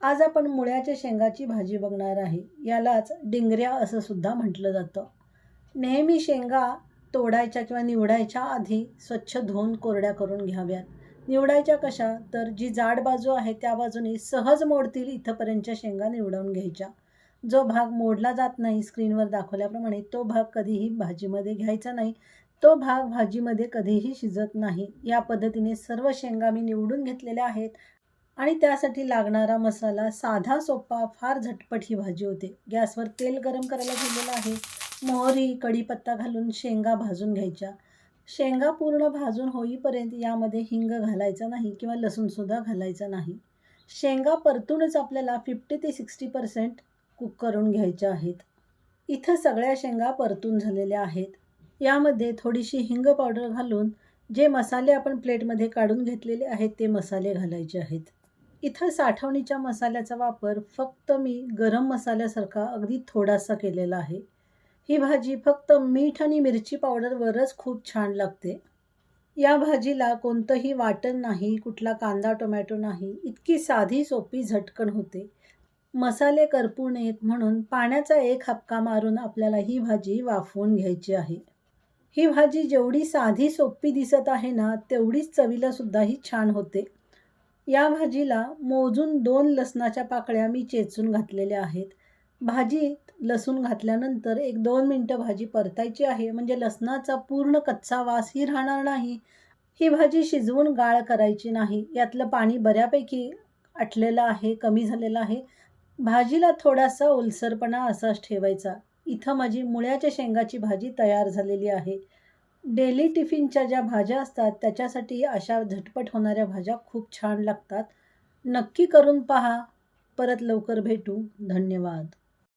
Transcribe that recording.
आज आपण मुळ्याच्या शेंगाची भाजी बघणार आहे. यालाच डिंगऱ्या असं सुद्धा म्हटलं जातं. नेहमी शेंगा तोडायच्या किंवा निवडायच्या आधी स्वच्छ धुवून कोरड्या करून घ्याव्यात. निवडायच्या कशा? तर जी जाड बाजू आहे त्या बाजूने सहज मोडतील इथंपर्यंतच्या शेंगा निवडून घ्यायच्या. जो भाग मोडला जात नाही स्क्रीनवर दाखवल्याप्रमाणे तो भाग कधीही भाजीमध्ये घ्यायचा नाही. तो भाग भाजीमध्ये कधीही शिजत नाही. या पद्धतीने सर्व शेंगा मी निवडून घेतलेल्या आहेत. आणि त्यासाठी लागणारा मसाला साधा सोपा फार झटपट ही भाजी होते. गॅसवर तेल गरम करायला ठेवलेलं आहे. मोहरी कढीपत्ता घालून शेंगा भाजून घ्यायच्या. शेंगा पूर्ण भाजून होईपर्यंत यामध्ये हिंग घालायचा नाही किंवा लसूणसुद्धा घालायचा नाही. शेंगा परतूनच आपल्याला फिफ्टी ते सिक्स्टी पर्सेंट कुक करून घ्यायच्या आहेत. इथं सगळ्या शेंगा परतून झालेल्या आहेत. यामध्ये थोडीशी हिंग पावडर घालून जे मसाले आपण प्लेटमध्ये काढून घेतलेले आहेत ते मसाले घालायचे आहेत. इथं साठवणीच्या मसाल्याचा वापर फक्त मी गरम मसाल्यासारखा अगदी थोडासा केलेला आहे. ही भाजी फक्त मीठ आणि मिरची पावडरवरच खूप छान लागते. या भाजीला कोणतंही वाटण नाही कुठला कांदा टोमॅटो नाही इतकी साधी सोपी झटकन होते. मसाले करपू नयेत म्हणून पाण्याचा एक हपका मारून आपल्याला ही भाजी वाफवून घ्यायची आहे. ही भाजी जेवढी साधी सोपी दिसत आहे ना तेवढीच चवीला सुद्धा ही छान होते. या भाजीला मोजून दोन लसणाच्या पाकळ्या मी चेचून घातलेल्या आहेत. भाजीत लसूण घातल्यानंतर एक दोन मिनटं भाजी परतायची आहे. म्हणजे लसणाचा पूर्ण कच्चा वासही राहणार नाही. ही भाजी शिजवून गाळ करायची नाही. यातलं पाणी बऱ्यापैकी आटलेलं आहे कमी झालेलं आहे. भाजीला थोडासा ओलसरपणा असाच ठेवायचा. इथं माझी मुळ्याच्या शेंगाची भाजी तयार झालेली आहे. डेली टिफिनच्या ज्या भाज्या असतात त्याच्यासाठी अशा झटपट होणाऱ्या भाज्या खूप छान लागतात. नक्की करून पहा. परत लवकर भेटू. धन्यवाद.